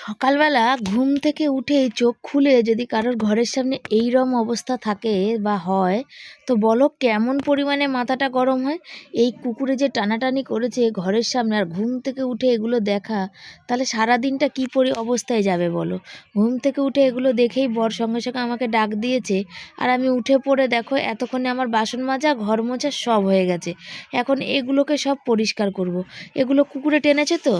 সকালবেলা ঘুম থেকে উঠেই চোখ খুলে যদি কারোর ঘরের সামনে এইরকম অবস্থা থাকে বা হয়, তো বলো কেমন পরিমাণে মাথাটা গরম হয়? এই কুকুরে যে টানাটানি করেছে ঘরের সামনে আর ঘুম থেকে উঠে এগুলো দেখা, তাহলে সারা দিনটা কী পরি অবস্থায় যাবে বলো? ঘুম থেকে উঠে এগুলো দেখেই বর সঙ্গে সঙ্গে আমাকে ডাক দিয়েছে, আর আমি উঠে পড়ে দেখো এতক্ষণে আমার বাসন মাজা, ঘর মোছা সব হয়ে গেছে। এখন এগুলোকে সব পরিষ্কার করব। এগুলো কুকুরে টেনেছে তো?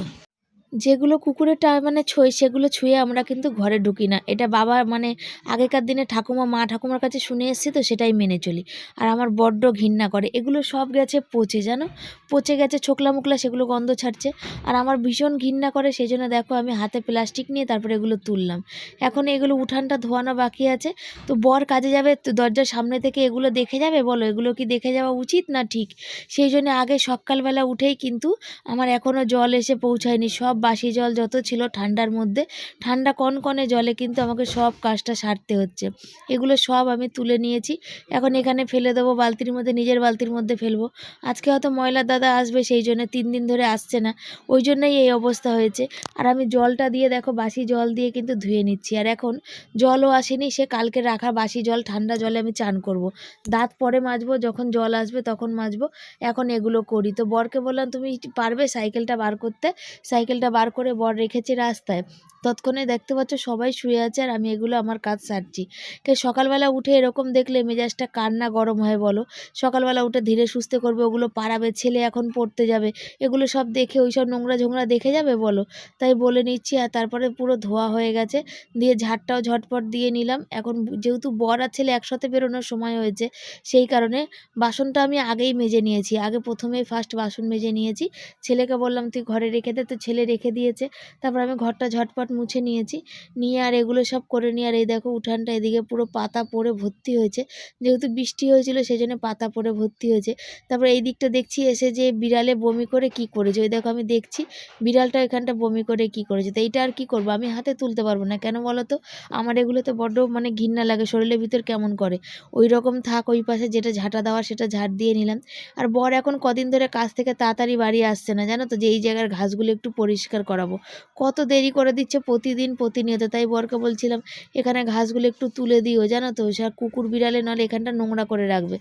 যেগুলো কুকুরের টা মানে ছই, সেগুলো ছুঁয়ে আমরা কিন্তু ঘরে ঢুকি না। এটা বাবা মানে আগেকার দিনে ঠাকুমা, মা ঠাকুমার কাছে শুনে এসেছি তো সেটাই মেনে চলি। আর আমার বড্ড ঘৃণা করে। এগুলো সব গেছে পচে, জানো? পচে গেছে, ছোকলা মুকলা সেগুলো গন্ধ ছাড়ছে। আর আমার ভীষণ ঘৃণা করে সেই জন্য দেখো আমি হাতে প্লাস্টিক নিয়ে তারপরে এগুলো তুললাম। এখন এগুলো উঠানটা ধোয়ানো বাকি আছে। তো বর কাজে যাবে, তো দরজার সামনে থেকে এগুলো দেখে যাবে? বলো, এগুলো কি দেখে যাওয়া উচিত না ঠিক? সেই জন্য আগে সকালবেলা উঠেই কিন্তু আমার এখনও জল এসে পৌঁছায়নি। সব বাসি জল যত ছিল ঠান্ডার মধ্যে, ঠান্ডা কন কনকনে জলে কিন্তু আমাকে সব কাজটা সারতে হচ্ছে। এগুলো সব আমি তুলে নিয়েছি। এখন এখানে ফেলে দেবো, বালতির মধ্যে, নিজের বালতির মধ্যে ফেলব। আজকে হয়তো ময়লার দাদা আসবে, সেই জন্য তিন দিন ধরে আসছে না। ওই জন্যই এই অবস্থা হয়েছে। আর আমি জলটা দিয়ে দেখো, বাসি জল দিয়ে কিন্তু ধুয়ে নিচ্ছি। আর এখন জলও আসেনি, সে কালকে রাখা বাসি জল ঠান্ডা জলে আমি চান করব। দাঁত পরে মাজবো, যখন জল আসবে তখন মাজবো। এখন এগুলো করি। তো বরকে বললাম, তুমি পারবে সাইকেলটা বার করতে? সাইকেলটা বার করে বর রেখেছে রাস্তায়। তৎক্ষণে দেখতে পাচ্ছ সবাই শুয়ে আছে আর আমি এগুলো আমার কাজ সারছি। কে সকালবেলা উঠে এরকম দেখলে মেজাজটা কান্না গরম হয় বলো? সকালবেলা উঠে ধীরে সুস্থে করবে, ওগুলো পারাবে, ছেলে এখন পড়তে যাবে, এগুলো সব দেখে ওই সব নোংরা ঝোংরা দেখে যাবে বলো? তাই বলে নিচ্ছি আর তারপরে পুরো ধোয়া হয়ে গেছে, দিয়ে ঝাড়টাও ঝটপট দিয়ে নিলাম। এখন যেহেতু বর আর ছেলে একসাথে বেরোনোর সময় হয়েছে, সেই কারণে বাসনটা আমি আগেই মেজে নিয়েছি। আগে প্রথমেই ফার্স্ট বাসন মেজে নিয়েছি। ছেলেকে বললাম, তুই ঘরে রেখে দে। তো ছেলে রেখে দিয়েছে। তারপর আমি ঘরটা ঝটপট মুছে নিয়েছি। নিয়ে আর এগুলো সব করে নিয়ে আর এই দেখো উঠানটা এদিকে পুরো পাতা পড়ে ভর্তি হয়েছে। যেহেতু বৃষ্টি হয়েছিল সেই জন্য পাতা পড়ে ভর্তি হয়েছে। তারপর এই দিকটা দেখছি এসে যে বিড়ালে বমি করে কি করেছে। ওই দেখো আমি দেখছি বিড়ালটা এখানটা বমি করে কি করেছে। তো এইটা আর কি করব? আমি হাতে তুলতে পারব না। কেন বলো তো? আমার এগুলোতে বড্ড মানে ঘৃণা লাগে। শরীরের ভিতর কেমন করে? ওই রকম থাক, ওই পাশে যেটা ঝাঁটা দেওয়া সেটা ঝাড় দিয়ে নিলাম। আর বর এখন কদিন ধরে কাজ থেকে তাড়াতাড়ি বাড়ি আসছে না। জানো তো যে এই জায়গার ঘাসগুলো একটু পরিষ্কার করাবো। কত দেরি করে দিচ্ছে প্রতিদিন প্রতিনিয়ত, তাই বরকে বলছিলাম, এখানে ঘাসগুলো একটু তুলে দিও, জানো তো, সে কুকুর বিড়ালে নলে এখানটা নোংরা করে রাখবে।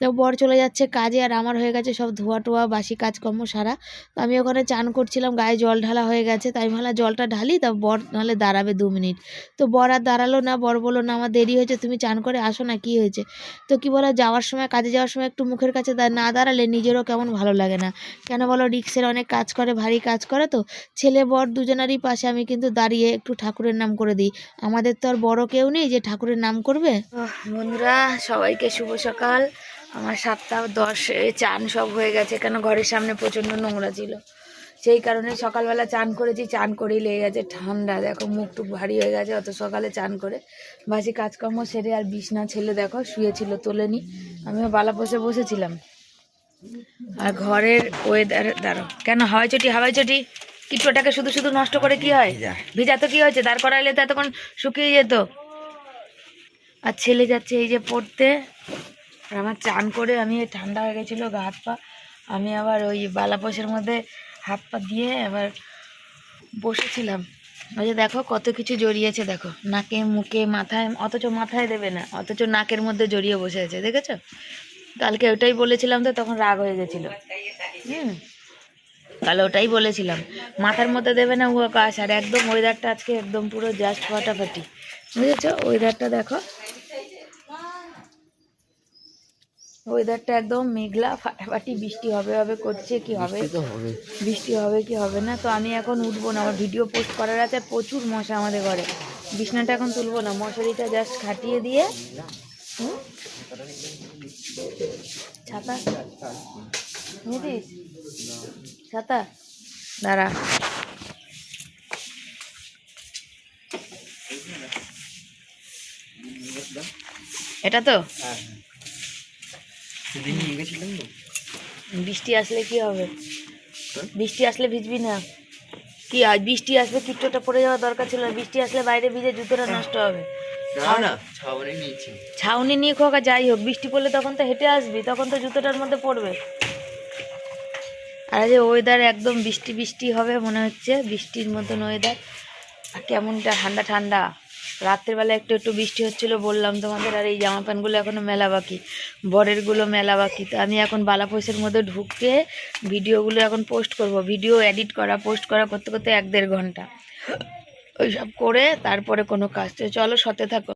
তো বর চলে যাচ্ছে কাজে, আর আমার হয়ে গেছে সব ধোয়া টোয়া, বাসি কাজকর্ম সারা। তো আমি ওখানে চান করছিলাম, গায়ে জল ঢালা হয়ে গেছে, তাই আমি ভাবলাম জলটা ঢালি, তা বর নাহলে দাঁড়াবে দু মিনিট। তো বর আর দাঁড়াল না, বর বলল, না, আমার দেরি হয়েছে, তুমি চান করে আসো না, কি হয়েছে? তো কি বলো, যাওয়ার সময়, কাজে যাওয়ার সময় একটু মুখের কাছে না দাঁড়ালে নিজেরও কেমন ভালো লাগে না। কেন বলো, রিক্সের অনেক কাজ করে, ভারী কাজ করে তো ছেলে বর দুজনারই পাশে আমি কিন্তু দাঁড়িয়ে একটু ঠাকুরের নাম করে দিই। আমাদের তো আর বড় কেউ নেই যে ঠাকুরের নাম করবে? বন্ধুরা, সবাইকে শুভ সকাল। আমার সাতটা দশ চান সব হয়ে গেছে, কেন ঘরের সামনে প্রচণ্ড নোংরা ছিল। সেই কারণে সকালবেলা চান করেছি, চান করেই লেগে গেছে ঠান্ডা। দেখো, মুখ টুক ভারী হয়ে গেছে, অত সকালে চান করে। বাসি কাজকর্ম সেরে আর বিছনা ছেলে দেখো, শুয়েছিল, তোলেনি। আমিও বালা বসে বসেছিলাম। আর ঘরের ওয়েদার দাঁড়ো কেন হাওয়াই চটি হাওয়াই চটি কিটুটাকে শুধু শুধু নষ্ট করে কি হয়? ভিজা তো কি হয়েছে? দাঁড় করাইলে তো এতক্ষণ শুকিয়ে যেত। আর ছেলে যাচ্ছে এই যে পড়তে। আর আমার চান করে আমি ঠান্ডা হয়ে গেছিল গা হাত পা। আমি আবার ওই বালাপোষের মধ্যে হাত পা দিয়ে আবার বসেছিলাম। ওই যে দেখো কত কিছু জড়িয়েছে দেখো। নাকে মুখে মাথায় অথচ মাথায় দেবে না অথচ নাকের মধ্যে জড়িয়ে বসে আছে দেখেছ? কালকে ওটাই বলেছিলাম তো তখন রাগ হয়ে গেছিল। হুম। তাহলে ওটাই বলেছিলাম। মাথার মধ্যে দেবে না আকাশ আর একদম ওয়েদারটা আজকে একদম পুরো জাস্ট ফাটাফাটি। বুঝেছ? ওয়েদারটা দেখো। ওয়েদারটা একদম মেঘলা ফাটাফাটি বৃষ্টি হবে হবে করছে কি হবে? বৃষ্টি হবে। কি হবে না? তো আমি এখন উঠবো না আমার ভিডিও পোস্ট করার আছে প্রচুর মশা আমাদের ঘরে। বিছনাটা এখন তুলবো না মশারিটা জাস্ট খাটিয়ে দিয়ে? ছাতা? নিতিস ছাতা? দাঁড়া। এটা তো? বৃষ্টি আসলে কি হবে? বৃষ্টি আসলে ভিজবি না। কি আজ বৃষ্টি আসবে কিট্টোটা পড়ে যাওয়া দরকার ছিল না। বৃষ্টি আসলে বাইরে ভিজে জুতোটা নষ্ট হবে। ছাউনি নিয়ে খোকা যাই হোক বৃষ্টি পড়লে তখন তো হেঁটে আসবি তখন তো জুতোটার মধ্যে পড়বে। আর যে ওয়েদার একদম বৃষ্টি বৃষ্টি হবে মনে হচ্ছে, বৃষ্টির মতন ওয়েদার আর কেমনটা ঠান্ডা ঠান্ডা। রাত্রেবেলা একটু একটু বৃষ্টি হচ্ছিল বললাম তোমাদের, আর এই জামা প্যান্টগুলো এখনও মেলা বাকি। বরেরগুলো মেলা বাকি। তো আমি এখন বালা পয়সার মধ্যে ঢুকে ভিডিওগুলো এখন পোস্ট করব। ভিডিও এডিট করা পোস্ট করা করতে করতে এক দেড় ঘণ্টা। ওইসব করে তারপরে কোনো কাজ। চলো সতে থাকো।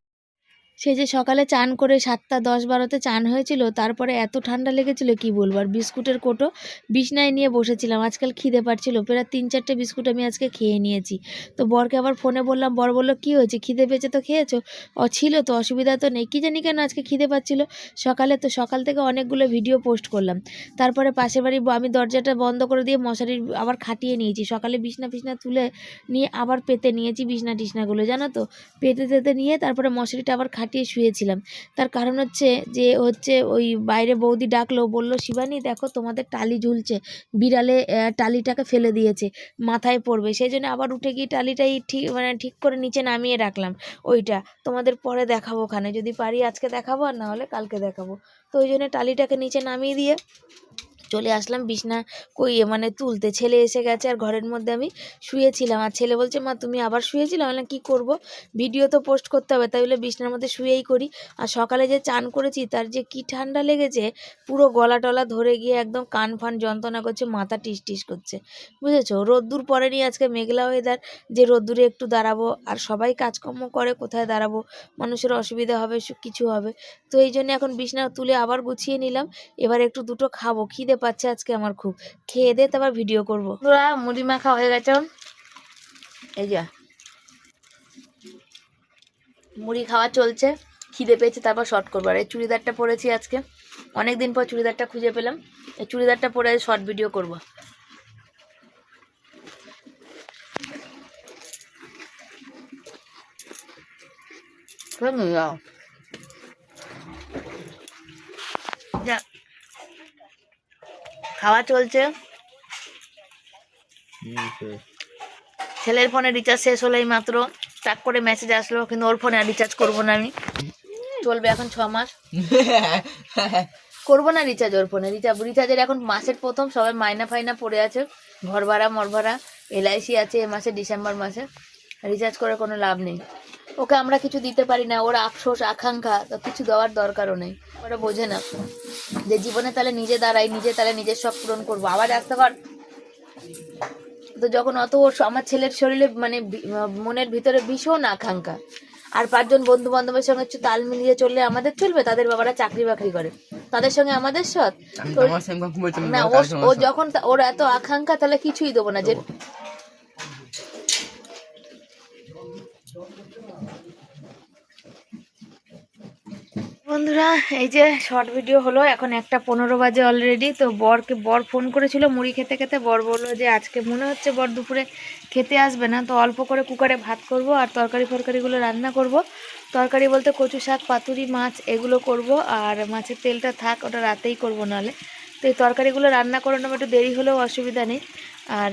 সে যে সকালে চান করে সাতটা, দশ, বারোতে চান হয়েছিল, তারপরে এত ঠান্ডা লেগেছিল, কি বলব? আর বিস্কুটের কোটো বিছনায় নিয়ে বসেছিলাম, আজকাল খিদে পাচ্ছিল, প্রায় তিন চারটে বিস্কুট আমি আজকে খেয়ে নিয়েছি। তো বরকে আবার ফোনে বললাম, বর বলল, কী হয়েছে? খিদে পেয়েছে তো খেয়েছো? ও ছিল তো, অসুবিধা তো নেই। কী জানি কেন আজকে খিদে পাচ্ছিল? সকালে তো, সকাল থেকে অনেকগুলো ভিডিও পোস্ট করলাম। তারপরে পাশের বাড়ি আমি দরজাটা বন্ধ করে দিয়ে মশারির আবার খাটিয়ে নিয়েছি। সকালে বিছনা ফিছনা তুলে নিয়ে আবার পেতে নিয়েছি বিছনা টিছনাগুলো জানো তো? পেতে তেতে নিয়ে তারপরে মশারিটা আবার শুয়েছিলাম। তার কারণ হচ্ছে যে, হচ্ছে ওই বাইরে বৌদি ডাকলো, বলল, শিবানী, দেখো তোমাদের টালি ঝুলছে। বিড়ালে টালিটাকে ফেলে দিয়েছে। মাথায় পড়বে। সেই জন্য আবার উঠে গিয়ে টালিটাই ঠিক মানে ঠিক করে নিচে নামিয়ে রাখলাম ওইটা। তোমাদের পরে দেখাবো ওখানে। যদি পারি আজকে দেখাবো আর না হলে কালকে দেখাবো। তো ওই জন্য টালিটাকে নিচে নামিয়ে দিয়ে চলে আসলাম, বিছনা কইয়ে মানে তুলতে। ছেলে এসে গেছে আর ঘরের মধ্যে আমি শুয়েছিলাম। আর ছেলে বলছে, মা, তুমি আবার শুয়েছিলে? আমি কী করব? ভিডিও তো পোস্ট করতে হবে। তাই বলে বিছনার মধ্যে শুয়েই করি। আর সকালে যে চান করেছি, তার যে কি ঠান্ডা লেগেছে, পুরো গলা টলা ধরে গিয়ে একদম কান ফান যন্ত্রণা করছে, মাথা টিস টিস করছে। বুঝেছ? রোদ্দুর পরেনি আজকে, মেঘলা ওয়েদার যে রোদ্দুরে একটু দাঁড়াবো। আর সবাই কাজকর্ম করে, কোথায় দাঁড়াবো? মানুষের অসুবিধা হবে কিছু হবে। তো এই জন্য এখন বিছনা তুলে আবার গুছিয়ে নিলাম। এবার একটু দুটো খাব, খিদে পাচ্ছে আজকে আমার খুব। খেয়ে দিয়ে তারপর ভিডিও করব। তোরা মুড়ি মাখা হয়ে গেছে। এই যা। মুড়ি খাওয়া চলছে। খিদে পেয়েছে তারপর শর্ট করব। আর এই চুড়িদারটা পরেছি আজকে। অনেক দিন পর চুড়িদারটা খুঁজে পেলাম। এই চুড়িদারটা পরে শর্ট ভিডিও করব। যা খাওয়া চলছে। ছেলের ফোনে রিচার্জ শেষ হলো এই মাত্র। টাক করে মেসেজ আসলো কিন্তু ওর ফোনে আর রিচার্জ করব না আমি। চলবে এখন ছ মাস। করব না রিচার্জ ওর ফোনে। রিচার্জ রিচার্জের এখন মাসের প্রথম সবাই মাইনা ফাইনা পড়ে আছে। ঘর ভাড়া মর ভাড়া এলআইসি আছে এ মাসে ডিসেম্বর মাসে। রিচার্জ করে কোনো লাভ নেই। ওকে আমরা কিছু দিতে পারি না ওর আফসোস আকাঙ্ক্ষা তো কিছু দেওয়ার দরকারও নেই। ওরা বোঝে না। যে জীবনে তাহলে নিজে দাঁড়াই নিজে তাহলে নিজের সব পূরণ করব। আবার আসতে পার তো যখন অত ওর আমার ছেলের শরীরে মানে মনের ভিতরে ভীষণ আকাঙ্ক্ষা। আর পাঁচজন বন্ধু বান্ধবের সঙ্গে একটু তাল মিলিয়ে চললে আমাদের চলবে তাদের বাবারা চাকরি বাকরি করে। তাদের সঙ্গে আমাদের সৎ? না ও যখন ওর এত আকাঙ্ক্ষা তাহলে কিছুই দেবো না। যে বন্ধুরা, এই যে শর্ট ভিডিও হলো, এখন একটা পনেরো বাজে অলরেডি তো বরকে, বর ফোন করেছিল, মুড়ি খেতে খেতে, বর বলল যে আজকে মনে হচ্ছে বর দুপুরে খেতে আসবে না, তো অল্প করে কুকারে ভাত করব আর তরকারি ফরকারিগুলো রান্না করব। তরকারি বলতে কচু শাক, পাতুরি, মাছ, এগুলো করব, আর মাছের তেলটা থাক, ওটা রাতেই করব নাহলে। তো এই তরকারিগুলো রান্না করে নেব, একটু দেরি হলেও অসুবিধা নেই। আর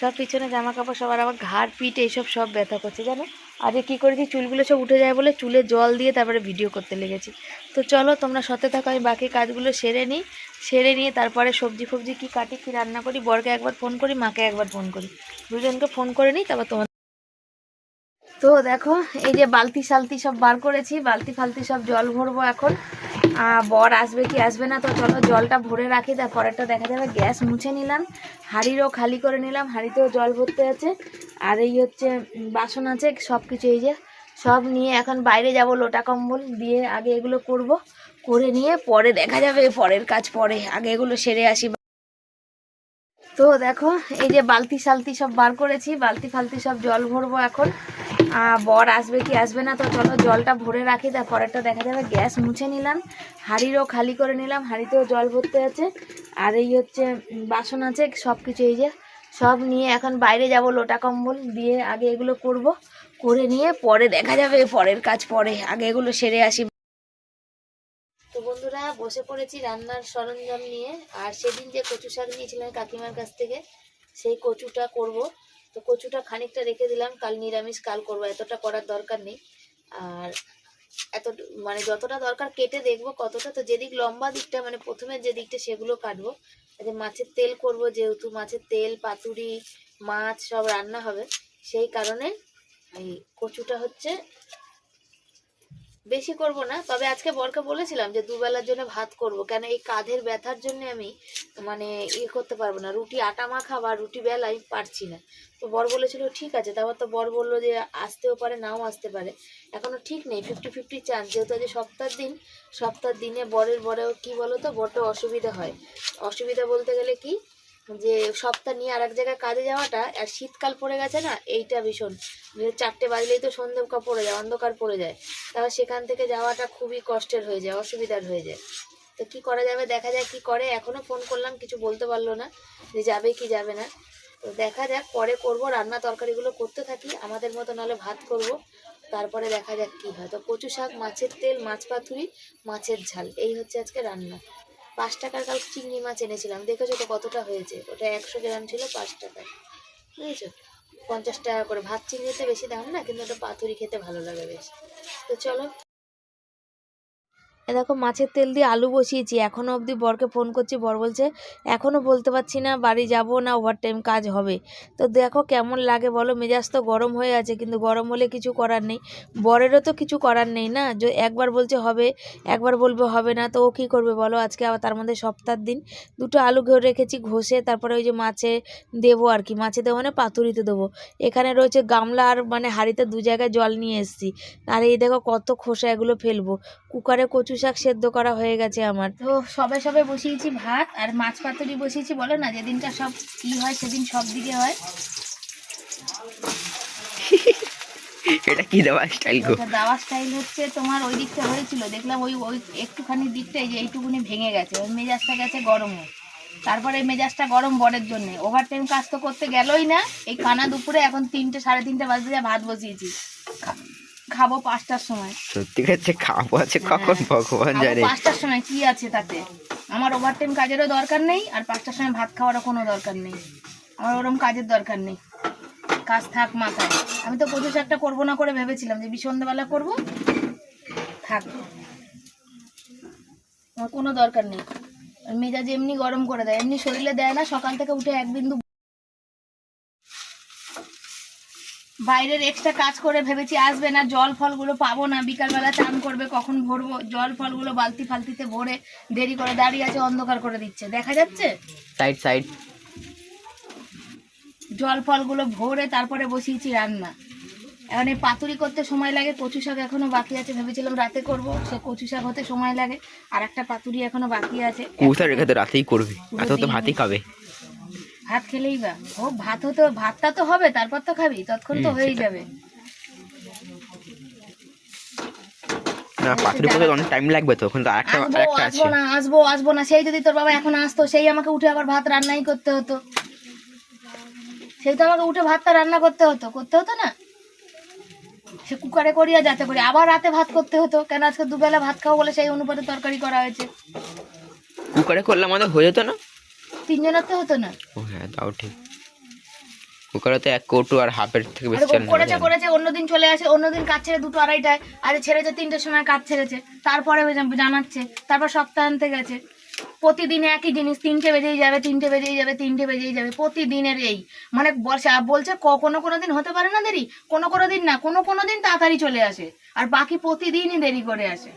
সব পিছনে জামা কাপড় সবার আমার ঘাড় পিঠ, এইসব সব ব্যথা করছে, জানো? আজকে কী করেছি, চুলগুলো সব উঠে যায় বলে চুলে জল দিয়ে তারপরে ভিডিও করতে লেগেছি। তো চলো তোমরা সতে থাকো, আমি বাকি কাজগুলো সেরে নিই। সেরে নিয়ে তারপরে সবজি ফবজি কি কাটি, কি রান্না করি, বরকে একবার ফোন করি, মাকে একবার ফোন করি। দুজনকে ফোন করে নিই, তারপর তোমার তো দেখো, এই যে বালতি সালতি সব বার করেছি, বালতি ফালতি সব জল ভরবো এখন। বর আসবে কি আসবে না, তো চলো জলটা ভরে রাখি তারপরেরটা দেখা যাবে। গ্যাস মুছে নিলাম, হাঁড়িরও খালি করে নিলাম, হাঁড়িতেও জল ভরতে আছে। আর এই হচ্ছে বাসন আছে, সব কিছু এই যে, সব নিয়ে এখন বাইরে যাব লোটা কম্বল দিয়ে আগে এগুলো করব, করে নিয়ে পরে দেখা যাবে, পরের কাজ পরে, আগে এগুলো সেরে আসি। তো দেখো, এই যে বালতি সালতি সব বার করেছি, বালতি ফালতি সব জল ভরবো এখন। বর আসবে কি আসবে না, তো চলো জলটা ভরে রাখি তারপরেরটা দেখা যাবে, গ্যাস মুছে নিলাম, হাঁড়িরও খালি করে নিলাম, হাঁড়িতেও জল ভরতে আছে, আর এই হচ্ছে বাসন আছে সব কিছু এই যে, সব নিয়ে এখন বাইরে যাব লোটা কম্বল দিয়ে, আগে এগুলো করব, করে নিয়ে পরে দেখা যাবে, পরের কাজ পরে, আগে এগুলো সেরে আসি। তো বন্ধুরা, বসে পড়েছি রান্নার সরঞ্জাম নিয়ে, আর সেদিন যে কচু শাক নিয়েছিলাম কাকিমার কাছ থেকে, সেই কচুটা করব। তো কচুটা খানিকটা রেখে দিলাম। কাল নিরামিষ, কাল করব, এতটা করার দরকার নেই। আর এত মানে যতটা দরকার কেটে দেখব কতটা, তো যেদিক লম্বা দিকটা মানে প্রথমে যে দিকটা সেগুলো কাটবো। যে মাছের তেল করব, যেহেতু মাছের তেল, পাতুরি, মাছ সব রান্না হবে, সেই কারণে এই কচুটা হচ্ছে বেশি করব না। তবে আজকে বরকে বলেছিলাম যে, দুবেলার জন্য ভাত করব। কেন এই কাঁধের ব্যথার জন্য আমি মানে ইয়ে করতে পারব না। রুটি আটা মাখা বা রুটি বেলা আমি পারছি না। তো বর বলেছিল, ঠিক আছে। তারপর তো বর বলল যে, আসতেও পারে, নাও আসতে পারে। এখনও ঠিক নেই ফিফটি ফিফটি চান্স যেহেতু আজ সপ্তাহের দিন, সপ্তাহের দিনে বরের বরেও কি বলো তো বড্ড অসুবিধা হয়। অসুবিধা বলতে গেলে কি যে সপ্তাহ নিয়ে আর এক জায়গায় কাজে যাওয়াটা, আর শীতকাল পড়ে গেছে না, এইটা ভীষণ। চারটে বাজলেই তো সন্ধে পড়ে যায়, অন্ধকার পড়ে যায়। তারপর সেখান থেকে যাওয়াটা খুবই কষ্টের হয়ে যায়, অসুবিধার হয়ে যায়। তো কি করা যাবে, দেখা যাক কি করে। এখনও ফোন করলাম, কিছু বলতে পারল না, যে যাবে কি যাবে না। তো দেখা যাক, পরে করব, রান্না তরকারিগুলো করতে থাকি, আমাদের মতো নাহলে ভাত করব। তারপরে দেখা যাক কি হয়। তো কচু শাক, মাছের তেল, মাছ পাতুরি, মাছের ঝাল, এই হচ্ছে আজকে রান্না। পাঁচ টাকার কাল চিংড়ি মাছ এনেছিলাম। দেখেছ তো কতটা হয়েছে? ওটা একশো গ্রাম ছিল পাঁচ টাকায়। বুঝেছ? পঞ্চাশ টাকা করে। ভাত চিংড়িতে বেশি দাম না, কিন্তু ওটা পাতুরি খেতে ভালো লাগে বেশ। তো চলো এ দেখো মাছের তেল দিয়ে আলু বসিয়েছি। এখনও অবধি বরকে ফোন করছি, বর বলছে এখনও বলতে পারছি না, বাড়ি যাব না ওভার টাইম কাজ হবে। তো দেখো কেমন লাগে বলো, মেজাজ তো গরম হয়ে আছে, কিন্তু গরম হলে কিছু করার নেই। বরেরও তো কিছু করার নেই না? যে একবার বলছে হবে, একবার বলবে হবে না, তো ও কী করবে বলো? আজকে আবার তার মধ্যে সপ্তাহের দিন দুটো আলু ঘরে রেখেছি, ঘষে তারপরে ওই যে মাছে দেবো আর কি, মাছে দেবো মানে পাতুরিতে দেবো। এখানে রয়েছে গামলা আর মানে হাঁড়িতে দু জায়গায় জল নিয়ে এসেছি। আর এই দেখো কত খোসা এগুলো ফেলব। কুকারে কচু শাক সেদ্ধ করা হয়ে গেছে আমার। তো সবে সবে বসিয়েছি ভাত আর মাছ পাতুরি বসিয়েছি বলো না যেদিনটা সব কি হয় সেদিন সব দিকে হয়। এটা কি দেওয়া স্টাইল গো? এটা দাওয়া স্টাইল হচ্ছে তোমার ওই দিকটা হয়েছিল দেখলাম ওই ওই একটুখানি দিকটাই যে এইটুকুনি ভেঙে গেছে ওই মেজাজটা গেছে গরমে। তারপরে এই মেজাজটা গরম বরের জন্য। ওভার টাইম কাজ তো করতে গেলই না এই কানা দুপুরে এখন তিনটে সাড়ে তিনটে ভাত বসিয়েছি। খাব পাঁচটার সময়। সত্যি কাছে খাব আছে কখন? ভগবান জানে। পাঁচটার সময় কি আছে তাতে? আমার কাজেরও দরকার নেই আর পাঁচটার সময় ভাত খাওয়ারও কোনো দরকার নেই। আমার ওরম কাজের দরকার নেই। কাজ থাক মাথায়। আমি তো কচু একটা করব না করে ভেবেছিলাম যে সন্ধ্যেবেলা করব। থাক। আমার কোনো দরকার নেই। মেজাজ এমনি গরম করে দেয় এমনি শরীরে দেয় না সকাল থেকে উঠে এক বিন্দু বাইরের এক্সট্রা কাজ করে ভেবেছি আসবে না জল ফলগুলো পাবো না বিকালবেলা চান করবে কখন ভরবো জল ফলগুলো বালতি ফালতিতে ভরে দেরি করে দাঁড়িয়ে আছে অন্ধকার করে দিচ্ছে। দেখা যাচ্ছে? সাইড সাইড জল ফলগুলো ভরে তারপরে বসিয়েছি রান্না। এখন এই পাতুরি করতে সময় লাগে কচু শাক এখনও বাকি আছে ভেবেছিলাম রাতে করব সে কচু শাক হতে সময় লাগে আর একটা পাতুরি এখনও বাকি আছে। কুর্তা রেখে রাতেই করবে এত তো ভাতই খাবে। ভাত খেলেই বা ও ভাত হতে ভাতটা তো হবে তারপর তো খাবি তৎক্ষণ তো হয়েই যাবে। না পাতুরি করতে অনেক টাইম লাগবে তো এখন তো আরেকটা আসব আরেকটা আসব না আসব আসব না সেই যদি তোর বাবা এখন আসতো সেই আমাকে উঠে আবার ভাত রান্নাই করতে হতো। সেই তো আমাকে উঠে ভাতটা রান্না করতে হতো করতে হতো না? সে কুকারে করিয়া যাতে করি আবার রাতে ভাত করতে হতো কেন আজকে দুবেলা ভাত খাব বলে সেই অনুপাতে তরকারি করা হয়েছে? কুকারে করলে আমাদের হয়ে যেত না? তিনজনের তো হতো না। ও হ্যাঁ তাও ঠিক। কুকারে তো এক কৌটো আর হাফের থেকে বেশি চাল করেছে। করেছে অন্যদিন চলে আসে অন্যদিন কাজ ছেড়ে দুটো আড়াইটায় আরে ছেড়েছে তিনটের সময় কাজ ছেড়েছে তারপরে জানাচ্ছে তারপর সপ্তাহ আনতে গেছে। প্রতিদিন একই জিনিস তিনটে বেজেই যাবে তিনটে বেজেই যাবে তিনটে বেজেই যাবে প্রতিদিনের এই। মানে বলছে বলছে কোনো কোনো দিন হতে পারে না দেরি কোনো কোনো দিন না কোনো কোনো দিন তাড়াতাড়ি চলে আসে আর বাকি প্রতিদিনই দেরি করে আসে।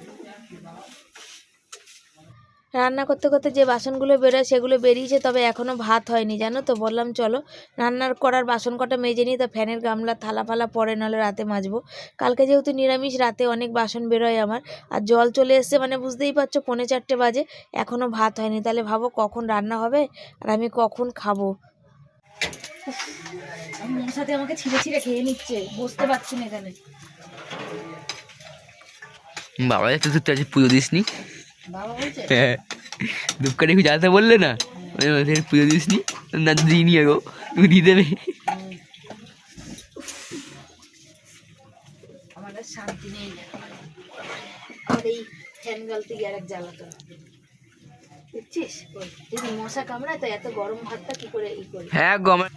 রান্না করতে করতে যে বাসনগুলো বেরোয় সেগুলো বেরিয়েছে তবে এখনও ভাত হয়নি জানো তো? বললাম চলো। রান্নার করার বাসন কটা মেজে নিই তো ফ্যানের গামলা থালা ফালা পরে নাহলে রাতে মাজবো। কালকে যেহেতু নিরামিষ রাতে অনেক বাসন বেরোয় আমার। আর জল চলে এসছে মানে বুঝতেই পারছ পৌনে চারটে বাজে এখনও ভাত হয়নি। তাহলে ভাবো কখন রান্না হবে আর আমি কখন খাব? সাথে আমাকে ছিঁড়ে ছিঁড়ে খেয়ে নিচ্ছে বসতে পারছি না এখানে। বাবা তুই আজ পুজো দিসনি। হ্যাঁ দুপকারে একটু জ্বালাতে বললে না? ওদের পুজো দিসনি না? দিইনি গো। তুমি দিয়ে দেবে। শান্তি নেই এই ফ্যান গালতে গিয়ে জ্বালাতো ওই, যদি মশা কামড়ায় তো এত গরম ভাতটা কি করে ই করি? হ্যাঁ গো আমার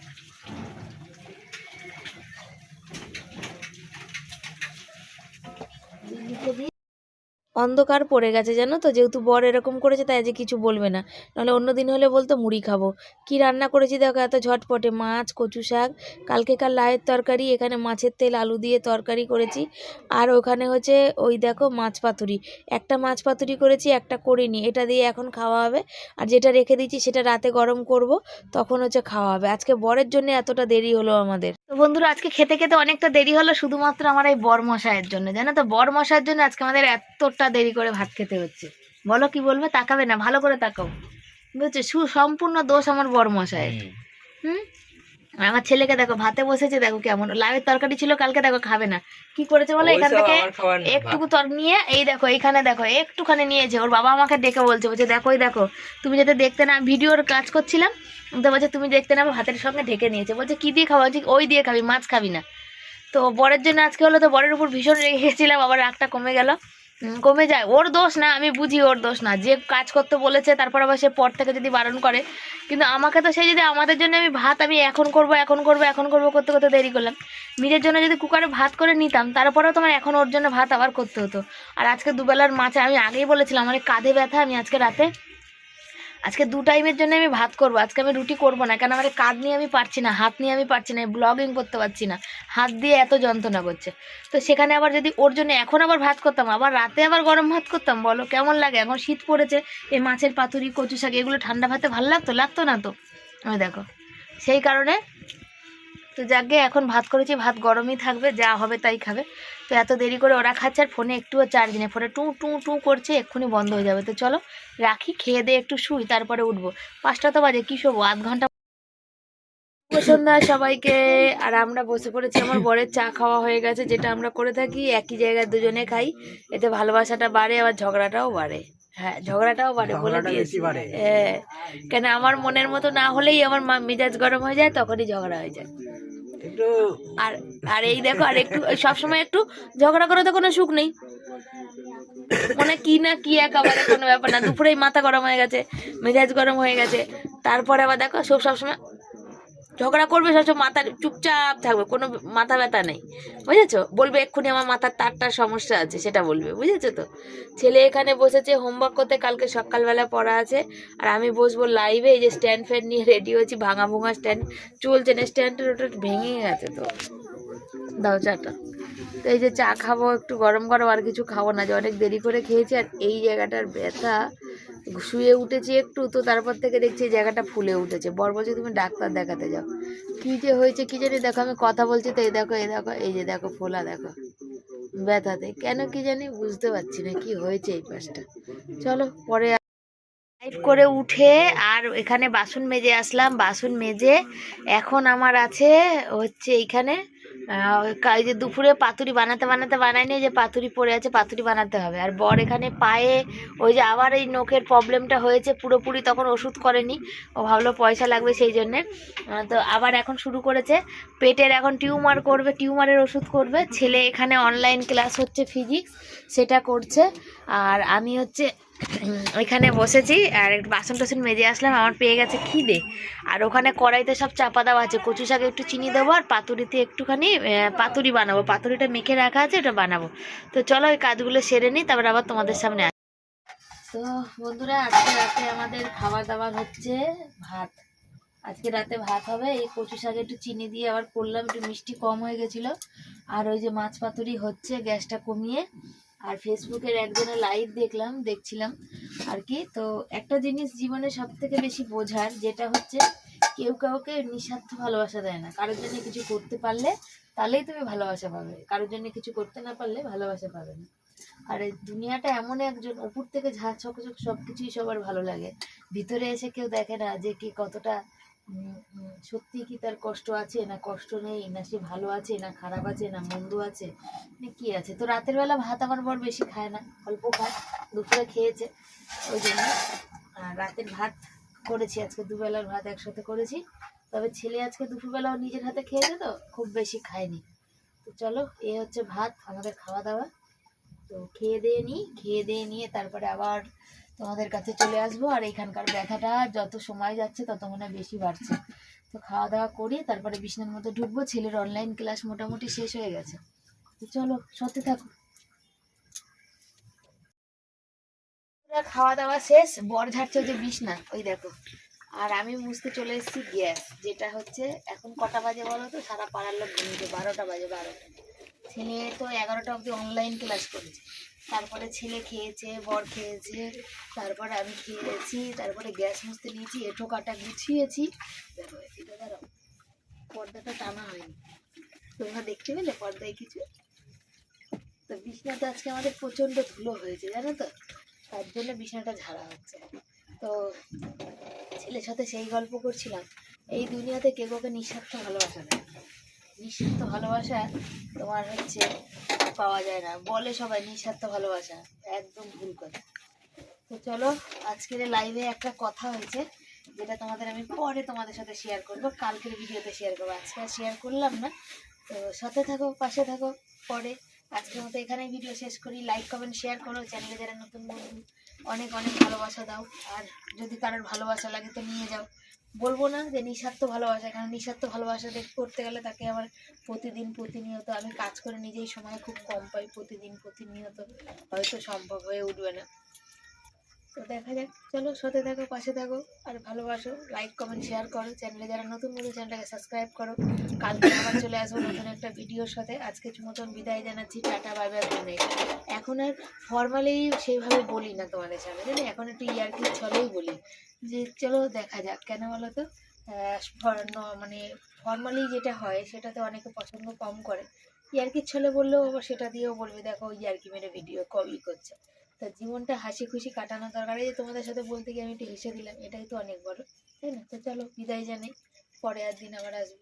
দিল্লিতে দিয়ে অন্ধকার পড়ে গেছে, জানো তো? যেহেতু বর এরকম করেছে, তাই আজকে কিছু বলবে না। নাহলে অন্য দিন হলে বলতো, মুড়ি খাব। কি রান্না করেছি দেখো, এত ঝটপটে, মাছ, কচু শাক, কালকেকার লায়ের তরকারি, এখানে মাছের তেল, আলু দিয়ে তরকারি করেছি। আর ওখানে হচ্ছে, ওই দেখো, মাছ পাতুরি। একটা মাছ পাতুরি করেছি, একটা করিনি। এটা দিয়ে এখন খাওয়া হবে। আর যেটা রেখে দিয়েছি, সেটা রাতে গরম করব, তখন হচ্ছে খাওয়া হবে। আজকে বরের জন্য এতটা দেরি হলো আমাদের। বন্ধুরা আজকে খেতে খেতে অনেকটা দেরি হলো শুধুমাত্র আমার এই বর মশাইয়ের জন্য জানো তো? বর মশাইয়ের জন্য আজকে আমাদের এতটা দেরি করে ভাত খেতে হচ্ছে। বলো কি বলবে? তাকাবে না ভালো করে তাকাও। বুঝছ? সুসম্পূর্ণ দোষ আমার বর মশাই হুম? আমার ছেলেকে দেখো ভাতে বসেছে দেখো কেমন। লাউয়ের তরকারি ছিল কালকে দেখো খাবে না। কি করেছে বলো? এখান থেকে একটুকু তর নিয়ে এই দেখো এইখানে দেখো একটুখানি নিয়েছে। ওর বাবা আমাকে ডেকে বলছে বলছে দেখো ওই দেখো তুমি যাতে দেখতে না ভিডিওর কাজ করছিলাম তো বলছে তুমি দেখতে না ভাতের সঙ্গে ঢেকে নিয়েছে। বলছে কি দিয়ে খাওয়া বলছি ওই দিয়ে খাবি মাছ খাবি না। তো বরের জন্য আজকে হলো তো বরের উপর ভীষণ রেগে গেছিলাম আবার রাগটা কমে গেল। কমে যায়। ওর দোষ না, আমি বুঝি ওর দোষ না। যে কাজ করতে বলেছে, তারপর আবার সে পর থেকে যদি বারণ করে। কিন্তু আমাকে তো সে যদি আমাদের জন্য আমি ভাত, আমি এখন করব এখন করব এখন করব করতে করতে দেরি করলাম। নিজের জন্য যদি কুকারে ভাত করে নিতাম, তারপরেও তোমার এখন ওর জন্য ভাত আবার করতে হতো। আর আজকে দুবেলার মাছে আমি আগেই বলেছিলাম, আমার কাঁধে ব্যথা, আমি আজকে রাতে আজকে দু টাইমের জন্য আমি ভাত করব। আজকে আমি রুটি করব না, কেন আমার কাঁধ নিয়ে আমি পারছি না, হাত নিয়ে আমি পারছি না ব্লগিং করতে পারছি না। হাত দিয়ে এত যন্ত্রণা করছে। তো সেখানে আবার যদি ওর জন্য এখন আবার ভাত করতাম, আবার রাতে আবার গরম ভাত করতাম, বলো কেমন লাগে? এখন শীত পড়েছে, এই মাছের পাতুরি, কচু শাক, এগুলো ঠান্ডা ভাতে ভালো লাগতো? লাগতো না তো? আমি দেখো, সেই কারণে তো যাকে এখন ভাত করেছি, ভাত গরমই থাকবে, যা হবে তাই খাবে। তো এত দেরি করে ওরা খাচ্ছে আর ফোনে একটুও চার্জ নেই। ফোনে টু টু টু করছে এক্ষুনি বন্ধ হয়ে যাবে। তো চলো রাখি খেয়ে দিয়ে একটু শুই তারপরে উঠবো। পাঁচটা তো বাজে কি শোবো? আধ ঘণ্টা সন্ধ্যা সবাইকে। আর আমরা বসে পড়েছি আমার বরের চা খাওয়া হয়ে গেছে যেটা আমরা করে থাকি একই জায়গায় দুজনে খাই। এতে ভালোবাসাটা বাড়ে আবার ঝগড়াটাও বাড়ে। হ্যাঁ ঝগড়াটাও বাড়ে বলে দিয়েছি। হ্যাঁ কেন আমার মনের মতো না হলেই আমার মা- মেজাজ গরম হয়ে যায় তখনই ঝগড়া হয়ে যায়। আর আর এই দেখো, আর একটু, সবসময় একটু ঝগড়া করে তো কোনো সুখ নেই। মানে কি না কি একেবারে কোনো ব্যাপার না। দুপুরেই মাথা গরম হয়ে গেছে, মেজাজ গরম হয়ে গেছে। তারপরে আবার দেখো, সব সবসময় ঝগড়া করবে সবসময় মাথা চুপচাপ থাকবে, কোনো মাথা ব্যথা নেই। বুঝেছ? বলবে এক্ষুনি আমার মাথার তারটার সমস্যা আছে, সেটা বলবে, বুঝেছ তো? ছেলে এখানে বসেছে হোমওয়ার্ক করতে কালকে সকালবেলা পড়া আছে, আর আমি বসবো লাইভে এই যে স্ট্যান্ড ফ্যান নিয়ে রেডি হয়েছি, ভাঙা ভুঙা স্ট্যান্ড চলছে না স্ট্যান্ডের ওটা ভেঙে গেছে তো। দাও চাটা। তো এই যে চা খাব, একটু গরম গরম আর কিছু খাব না, যে অনেক দেরি করে খেয়েছি, আর এই জায়গাটার ব্যথা। শুয়ে উঠেছি একটু, তো তারপর থেকে দেখছি জায়গাটা ফুলে উঠেছে। বর বলছে তুমি ডাক্তার দেখাতে যাও। কি যে হয়েছে কি জানি, দেখো আমি কথা বলছি তো, এই দেখো এই দেখো, এই যে দেখো, ফোলা দেখো, ব্যথাতে। কেন কি জানি বুঝতে পারছি না কি হয়েছে এই পাশটা। চলো, পরে লাইভ করে উঠে আর এখানে বাসন মেজে আসলাম। বাসন মেজে এখন আমার আছে হচ্ছে এইখানে এই যে দুপুরে পাতুরি বানাতে বানাতে বানায়নি যে পাতুরি পড়ে আছে, পাতুরি বানাতে হবে। আর বর এখানে পায়ে ওই যে আবার এই নখের প্রবলেমটা হয়েছে, পুরোপুরি তখন ওষুধ করেনি। ও ভাবলো পয়সা লাগবে সেই জন্যে। তো আবার এখন শুরু করেছে। পেটের এখন টিউমার করবে, টিউমারের ওষুধ করবে। ছেলে এখানে অনলাইন ক্লাস হচ্ছে ফিজিক্স সেটা করছে। আর আমি হচ্ছে ওইখানে বসেছি আর একটু বাসন টাসন মেজে আসলাম, আমার পেয়ে গেছে খিদে। আর ওখানে কড়াইতে সব চাপা দেওয়া আছে, কচু শাকে একটু চিনি দেবো আর পাতুরিতে একটুখানি পাতুরি বানাবো। পাতুরিটা মেখে রাখা আছে, ওটা বানাবো। তো চলো ওই কাজগুলো সেরে নিই, তারপর আবার তোমাদের সামনে আস তো বন্ধুরা, আজকে রাতে আমাদের খাবার দাবার হচ্ছে, ভাত। আজকে রাতে ভাত হবে, এই কচু শাকে একটু চিনি দিয়ে আবার করলাম, একটু মিষ্টি কম হয়ে গেছিল। আর ওই যে মাছ পাতুরি হচ্ছে, গ্যাসটা কমিয়ে। আর ফেসবুকের একজনের লাইভ দেখলাম, দেখছিলাম আর কি। তো একটা জিনিস জীবনে সব থেকে বেশি বোঝার, যেটা হচ্ছে কেউ কাউকে নিঃস্বার্থ ভালোবাসা দেয় না। কারোর জন্য কিছু করতে পারলে তাহলেই তুমি ভালোবাসা পাবে। কারোর জন্য কিছু করতে না পারলে ভালোবাসা পাবে না। আর দুনিয়াটা এমন একজন, উপর থেকে ঝাঁ চকচক সব কিছুই সবার ভালো লাগে। ভিতরে এসে কেউ দেখে না যে কে কতটা সত্যি কি তার কষ্ট আছে? না কষ্ট নেই? না সে ভালো আছে? না খারাপ আছে? না মন্দ আছে? মানে কি আছে? তো রাতের বেলা ভাত আমার বর বেশি খায় না। অল্প খায়। দুপুরে খেয়েছে। ওই জন্য। রাতের ভাত করেছি। আজকে দুবেলার ভাত একসাথে করেছি। তবে ছেলে আজকে দুপুরবেলাও নিজের হাতে খেয়েছে তো, খুব বেশি খায়নি। তো চলো, এ হচ্ছে ভাত, আমাদের খাওয়া দাওয়া। তো খেয়ে দিয়ে নিই খেয়ে দিয়ে নিয়ে তারপরে আবার তোমাদের কাছে চলে আসব, আর এখানকার ব্যথাটা যত সময় যাচ্ছে তত মনে বেশি বাড়ছে। তো খাওয়া দাওয়া করি তারপরে বিছানার মধ্যে ঢুকবো, ছেলের অনলাইন ক্লাস মোটামুটি শেষ হয়ে গেছে। তো চলো সত্যি থাকো। খাওয়া দাওয়া শেষ, বর ঝাড়ছে যে বিছনা, ওই দেখো। আর আমি মুছতে চলে এসেছি গ্যাস, যেটা হচ্ছে এখন কটা বাজে বলো তো? সারা পাড়ার লোক ঘুমিয়েছে, বারোটা বাজে, বারোটা। ছেলে তো এগারোটা অবধি অনলাইন ক্লাস করেছে। তারপরে ছেলে খেয়েছে, বর খেয়েছে, তারপরে আমি খেয়েছি, তারপরে গ্যাস মুছতে নিয়েছি, এঁঠো কাটা গুছিয়েছি। দেখো এটা দাঁড়াও পর্দাটা টানা হয়নি। তোমরা দেখতে পেলে পর্দায় কিছু? তো বিছনাতে আজকে আমাদের প্রচণ্ড ধুলো হয়েছে, জানো তো? তার জন্য বিছানাটা ঝাড়া হচ্ছে। তো ছেলের সাথে সেই গল্প করছিলাম। এই দুনিয়াতে কেউ কাউকে নিঃস্বার্থ ভালোবাসা দেয় নিঃস্বার্থ ভালোবাসা তোমার হচ্ছে পাওয়া যায় না। বলে সবাই নিঃস্বার্থ ভালোবাসা, একদম ভুল কথা। তো চলো, আজকের লাইভে একটা কথা হয়েছে, যেটা তোমাদের আমি পরে তোমাদের সাথে শেয়ার করব, কালকের ভিডিওতে শেয়ার করব। আজকে আর শেয়ার করলাম না। তো সাথে থাকো, পাশে থাকো, পরে। আজকের মতো এখানেই ভিডিও শেষ করি। লাইক কমেন্ট শেয়ার করো। চ্যানেলে যারা নতুন বন্ধু, অনেক অনেক ভালোবাসা দাও। আর যদি কারোর ভালোবাসা লাগে তো নিয়ে যাও। বলব না যে নিঃস্বার্থ ভালোবাসা, কারণ নিঃস্বার্থ ভালোবাসা দেখ করতে গেলে তাকে আমার প্রতিদিন প্রতিনিয়ত আমি কাজ করে নিজেই সময় খুব কম পাই প্রতিদিন প্রতিনিয়ত। হয়তো সম্ভব হয়ে উঠবে না। তো দেখা যাক। চলো, সাথে থাকো, পাশে থাকো, আর ভালোবাসো। লাইক কমেন্ট শেয়ার করো। চ্যানেলে যারা নতুন নতুন চ্যানেলটাকে সাবস্ক্রাইব করো। কালকে আবার চলে আসব নতুন একটা ভিডিওর সাথে। আজকে মতন বিদায় জানাচ্ছি। টাটা বাই বাই গুড এখন আর ফর্মালি সেইভাবে বলি না তোমাদের সামনে, জানি? এখন একটু ইয়ার্কি ছলেই বলি। যে চলো, দেখা যাক। কেন বলো তো? মানে ফর্মালি যেটা হয়, সেটাতে অনেকে পছন্দ কম করে। ইয়ার্কির ছলে বললেও আবার সেটা দিয়েও বলবে, দেখো ইয়ার্কি মেরে ভিডিও কবি করছে। তা জীবনটা হাসি খুশি কাটানো দরকার। এই যে তোমাদের সাথে বলতে গিয়ে আমি একটু হেসে দিলাম, এটাই তো অনেক বড়, তাই না? তো চলো, বিদায় জানাই, পরে আর দিন আবার আসব।